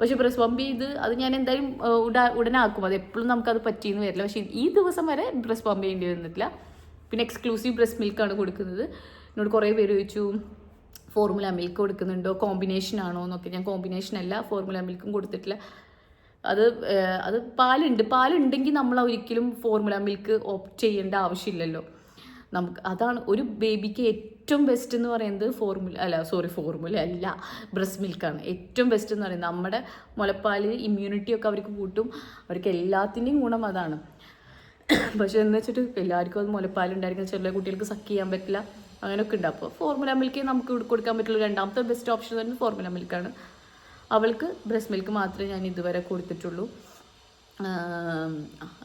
Speaker 1: പക്ഷേ ബ്രസ്റ്റ് പമ്പ് ചെയ്ത് അത് ഞാൻ എന്തായാലും ഉട ഉടനാക്കും. അത് എപ്പോഴും നമുക്കത് പറ്റിയെന്ന് വരില്ല. പക്ഷേ ഈ ദിവസം വരെ ബ്രസ്റ്റ് പമ്പ് ചെയ്യേണ്ടി വന്നിട്ടില്ല. പിന്നെ എക്സ്ക്ലൂസീവ് ബ്രസ്റ്റ് മിൽക്കാണ് കൊടുക്കുന്നത്. എന്നോട് കുറേ പേര് ചോദിച്ചു ഫോർമുല മിൽക്ക് കൊടുക്കുന്നുണ്ടോ? കോമ്പിനേഷൻ ആണോ? എന്നൊക്കെ. ഞാൻ കോമ്പിനേഷൻ അല്ല ഫോർമുല മിൽക്കും കൊടുത്തിട്ടില്ല. അത് അത് പാലുണ്ട്. പാലുണ്ടെങ്കിൽ നമ്മൾ ഒരിക്കലും ഫോർമുല മിൽക്ക് ഓപ്റ്റ് ചെയ്യേണ്ട ആവശ്യമില്ലല്ലോ. നമുക്ക് അതാണ് ഒരു ബേബിക്ക് ഏറ്റവും ബെസ്റ്റ് എന്ന് പറയുന്നത് ഫോർമുല അല്ല സോറി ഫോർമുല അല്ല ബ്രസ്റ്റ് മിൽക്കാണ് ഏറ്റവും ബെസ്റ്റ് എന്ന് പറയുന്നത്. നമ്മുടെ മുലപ്പാൽ ഇമ്മ്യൂണിറ്റി ഒക്കെ അവർക്ക് കൂട്ടും. അവർക്ക് എല്ലാത്തിന്റെയും ഗുണം അതാണ്. പക്ഷേ എന്ന് വെച്ചിട്ട് എല്ലാവർക്കും അത് മുലപ്പാലുണ്ടായിരിക്കും ചില കുട്ടികൾക്ക് സക്ക് ചെയ്യാൻ പറ്റില്ല. അങ്ങനെയൊക്കെ ഉണ്ട്. അപ്പോൾ ഫോർമുല മിൽക്ക് നമുക്ക് കൊടുക്കാൻ പറ്റുള്ളൂ രണ്ടാമത്തെ ബെസ്റ്റ് ഓപ്ഷൻ എന്ന് തന്നെ ഫോർമുല മിൽക്കാണ് അവൾക്ക് ബ്രസ്റ്റ് മിൽക്ക് മാത്രമേ ഞാൻ ഇതുവരെ കൊടുത്തിട്ടുള്ളൂ.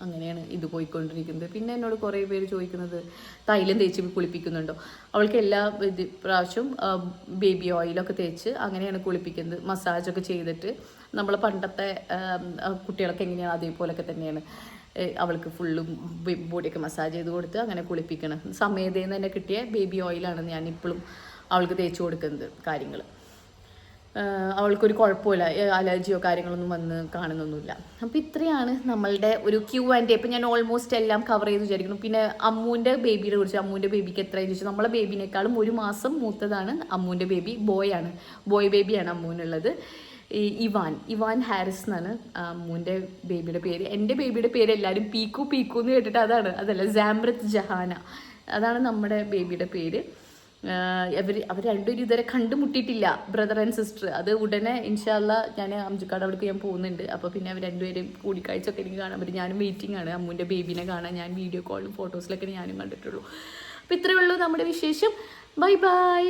Speaker 1: അങ്ങനെയാണ് ഇത് പോയിക്കൊണ്ടിരിക്കുന്നത്. പിന്നെ എന്നോട് കുറേ പേര് ചോദിക്കുന്നത് തൈലം തേച്ച് കുളിപ്പിക്കുന്നുണ്ടോ? അവൾക്ക് എല്ലാ ഇത് പ്രാവശ്യവും ബേബി ഓയിലൊക്കെ തേച്ച് അങ്ങനെയാണ് കുളിപ്പിക്കുന്നത്. മസാജൊക്കെ ചെയ്തിട്ട് നമ്മൾ പണ്ടത്തെ കുട്ടികളൊക്കെ എങ്ങനെയാണ് അതേപോലൊക്കെ തന്നെയാണ്. അവൾക്ക് ഫുള്ളും ബോഡിയൊക്കെ മസാജ് ചെയ്ത് കൊടുത്ത് അങ്ങനെ കുളിപ്പിക്കണം. സമയത്തേന്ന് തന്നെ കിട്ടിയ ബേബി ഓയിലാണ് ഞാൻ ഇപ്പോഴും അവൾക്ക് തേച്ച് കൊടുക്കുന്നത് കാര്യങ്ങൾ അവൾക്കൊരു കുഴപ്പമില്ല. അലർജിയോ കാര്യങ്ങളൊന്നും വന്ന് കാണുന്നൊന്നുമില്ല. അപ്പോൾ ഇത്രയാണ് നമ്മളുടെ ഒരു ക്യൂ ആൻഡ് ഇപ്പം ഞാൻ ഓൾമോസ്റ്റ് എല്ലാം കവർ ചെയ്ത് വിചാരിക്കുന്നു. പിന്നെ അമ്മൂന്റെ ബേബിയെ കുറിച്ച് അമ്മൂന്റെ ബേബിക്ക് എത്രയെന്ന് ചോദിച്ചാൽ നമ്മളെ ബേബിനേക്കാളും ഒരു മാസം മൂത്തതാണ് അമ്മൂന്റെ ബേബി ബോയ് ആണ്. ബോയ് ബേബിയാണ് അമ്മൂനുള്ളത് ഇവാൻ ഇവാൻ ഹാരിസ് എന്നാണ് അമ്മൂന്റെ ബേബിയുടെ പേര്. എന്റെ ബേബിയുടെ പേര് എല്ലാവരും പീക്കു പീക്കു എന്ന് കേട്ടിട്ട് അതാണ്. അതല്ല ജാമ്രത് ജഹാന. അതാണ് നമ്മുടെ ബേബിയുടെ പേര്. അവർ അവർ രണ്ടുപേരും ഇതുവരെ കണ്ടുമുട്ടിയിട്ടില്ല ബ്രദർ ആൻഡ് സിസ്റ്റർ അത് ഉടനെ ഇൻഷാല്ല ഞാൻ അംജുക്കാട് അവിടേക്ക് ഞാൻ പോകുന്നുണ്ട്. അപ്പോൾ പിന്നെ അവർ രണ്ടുപേരും കൂടിക്കാഴ്ച ഒക്കെ എനിക്ക് കാണാൻ പറ്റും. ഞാനും വെയിറ്റിംഗ് ആണ്. അമ്മൂന്റെ ബേബിനെ കാണാൻ ഞാൻ വീഡിയോ കോളിലും ഫോട്ടോസിലൊക്കെ ഞാനും കണ്ടിട്ടുള്ളൂ. അപ്പോൾ ഇത്രയേ ഉള്ളൂ നമ്മുടെ വിശേഷം. Bye bye